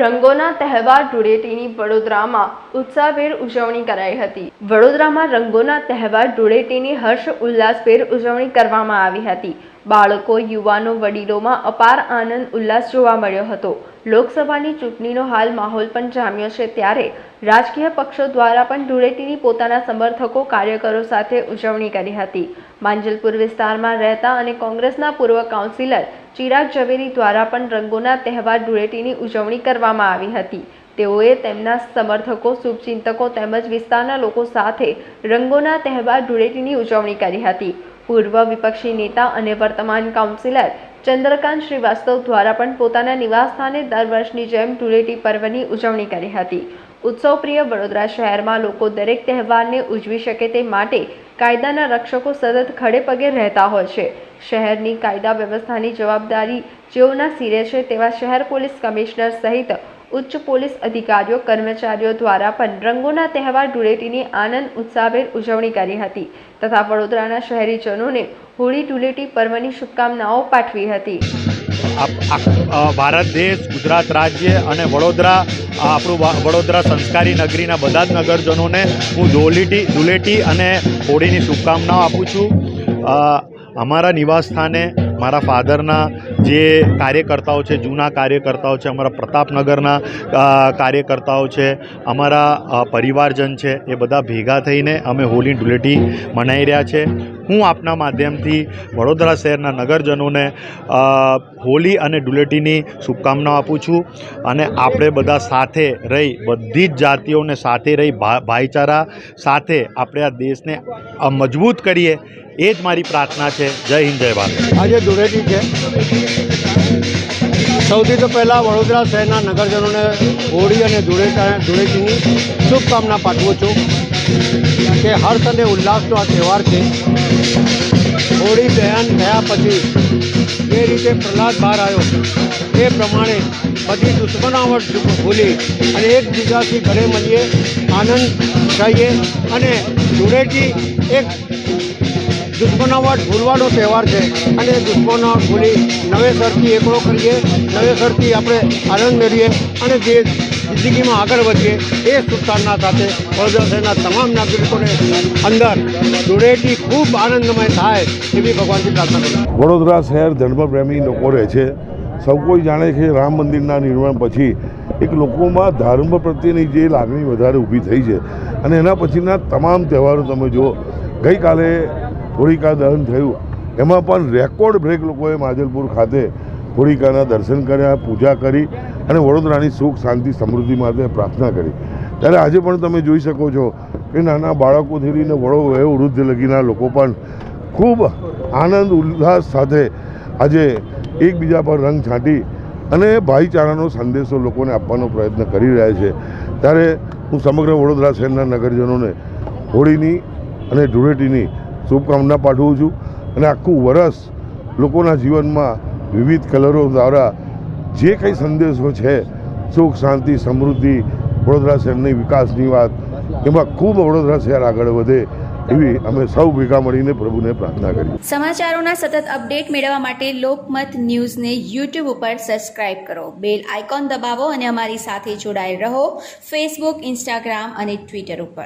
રંગોના તહેવાર ધૂળેટીની વડોદરામાં ઉત્સાહભેર ઉજવણી કરાઈ હતી. વડોદરામાં રંગોના તહેવાર ધૂળેટીની હર્ષ, ઉલ્લાસભેર ઉજવણી કરવામાં આવી હતી. બાળકો, યુવાનો, વડીલોમાં અપાર આનંદ, ઉલ્લાસ જોવા મળ્યો હતો. લોકસભાની ચૂંટણીનો હાલ માહોલ પણ જામ્યો છે ત્યારે રાજકીય પક્ષો દ્વારા પણ ધૂળેટીની પોતાના સમર્થકો, કાર્યકરો સાથે ઉજવણી કરી હતી. માંજલપુર વિસ્તારમાં રહેતા અને કોંગ્રેસના પૂર્વ કાઉન્સિલર ચિરાગ ઝવેરી દ્વારા પણ રંગોના તહેવાર ધૂળેટીની ઉજવણી કરવામાં આવી હતી. તેઓએ તેમના સમર્થકો, શુભચિંતકો તેમજ વિસ્તારના લોકો સાથે રંગોના તહેવાર ધૂળેટીની ઉજવણી કરી હતી. પૂર્વ વિપક્ષી નેતા અને વર્તમાન કાઉન્સિલર ચંદ્રકાંત શ્રીવાસ્તવ દ્વારા પણ પોતાના નિવાસસ્થાને દર વર્ષની જેમ ધૂળેટી પર્વની ઉજવણી કરી હતી. ઉત્સવપ્રિય વડોદરા શહેરમાં લોકો દરેક તહેવારને ઉજવી શકે તે માટે કાયદાના રક્ષકો સતત ખડે પગે રહેતા હોય છે. શહેરની કાયદા વ્યવસ્થાની જવાબદારી જેઓના સિરે છે તેવા શહેર પોલીસ કમિશનર સહિત ઉચ્ચ પોલીસ અધિકારીઓ, કર્મચારીઓ દ્વારા પણ રંગોના તહેવાર ધૂળેટીની આનંદ ઉત્સાહભેર ઉજવણી કરી હતી તથા વડોદરાના શહેરીજનોને હોળી ધૂળેટી પર્વની શુભકામનાઓ પાઠવી હતી. ભારત દેશ, ગુજરાત રાજ્ય અને વડોદરા આપણું વડોદરા સંસ્કારી નગરીના બધા જ નગરજનોને હું ધૂળેટી ધૂલેટી અને હોળીની શુભકામનાઓ આપું છું. અમારા નિવાસસ્થાને મારા ફાધરના જે કાર્યકર્તાઓ છે, જૂના કાર્યકર્તાઓ છે, અમારા પ્રતાપનગરના કાર્યકર્તાઓ છે, અમારા પરિવારજન છે, એ બધા ભેગા થઈને અમે હોળી ધૂળેટી મનાઈ રહ્યા છે. હું આપના માધ્યમથી વડોદરા શહેરના નગરજનોને હોલી અને ધૂળેટીની શુભકામનાઓ આપું છું અને આપણે બધા સાથે રહી બધી જ જાતિઓને સાથે રહી ભાઈચારા સાથે આપણે આ દેશને મજબૂત કરીએ એ જ મારી પ્રાર્થના છે. જય હિન્દ, જય ભારત. આજે ધૂળેટી છે. સૌથી તો પહેલાં વડોદરા શહેરના નગરજનોને હોળી અને ધૂળેટા ધૂળેટીની શુભકામના પાઠવું છું. કે હર્ષ અને ઉલ્લાસનો આ તહેવાર છે. હોળી દહન થયા પછી જે રીતે પ્રહલાદ બહાર આવ્યો, એ પ્રમાણે બધી દુશ્મનાવટ ભૂલી અને એકબીજાથી ઘરે મળીએ, આનંદ થઈએ અને ધૂળેટી એક દુશ્મનાવટ ભૂલવાનો તહેવાર છે. અને દુશ્મનાવટ ભૂલી નવેસરથી એકડો કરીએ. નવેસરથી આપણે આનંદ મેળવીએ. અને જે જિંદગીમાં આગળ વધીએ, એ સુલતાનના સાથે વડોદરા તમામ નાગરિકોને અંદર ધૂળેટી ખૂબ આનંદમય થાય એવી ભગવાનથી પ્રાર્થના કરું વડોદરા શહેર ધર્મપ્રેમી લોકો રહે છે. સૌ કોઈ જાણે છે રામ મંદિરના નિર્માણ પછી એક લોકોમાં ધર્મ પ્રત્યેની જે લાગણી વધારે ઊભી થઈ છે. અને એના પછીના તમામ તહેવારો તમે જુઓ. ગઈકાલે હોળિકા દહન થયું. એમાં પણ રેકોર્ડ બ્રેક લોકોએ માજલપુર ખાતે હોળિકાના દર્શન કર્યા, પૂજા કરી અને વડોદરાની સુખ, શાંતિ, સમૃદ્ધિ માટે પ્રાર્થના કરી. ત્યારે આજે પણ તમે જોઈ શકો છો કે નાના બાળકોથી લઈને વડો વયો વૃદ્ધ લગીના લોકો પણ ખૂબ આનંદ, ઉલ્લાસ સાથે આજે એકબીજા પર રંગ છાંટી અને ભાઈચારાનો સંદેશો લોકોને આપવાનો પ્રયત્ન કરી રહ્યા છે. ત્યારે હું સમગ્ર વડોદરા શહેરના નગરજનોને હોળીની અને ધૂળેટીની શુભકામના પાઠવું છું અને આખું વરસ લોકોના જીવનમાં વિવિધ કલરો દ્વારા જે કંઈ સંદેશો છે, સુખ, શાંતિ, સમૃદ્ધિ, વડોદરા શહેરની વિકાસની વાત, એમાં ખૂબ વડોદરા શહેર આગળ વધે એવી અમે સૌ ભેગા મળીને પ્રભુને પ્રાર્થના કરી સમાચારોના સતત અપડેટ મેળવવા માટે લોકમત ન્યૂઝને યુટ્યુબ ઉપર સબસ્ક્રાઇબ કરો. બેલ આઇકોન દબાવો અને અમારી સાથે જોડાયેલ રહો ફેસબુક, ઇન્સ્ટાગ્રામ અને ટ્વિટર ઉપર.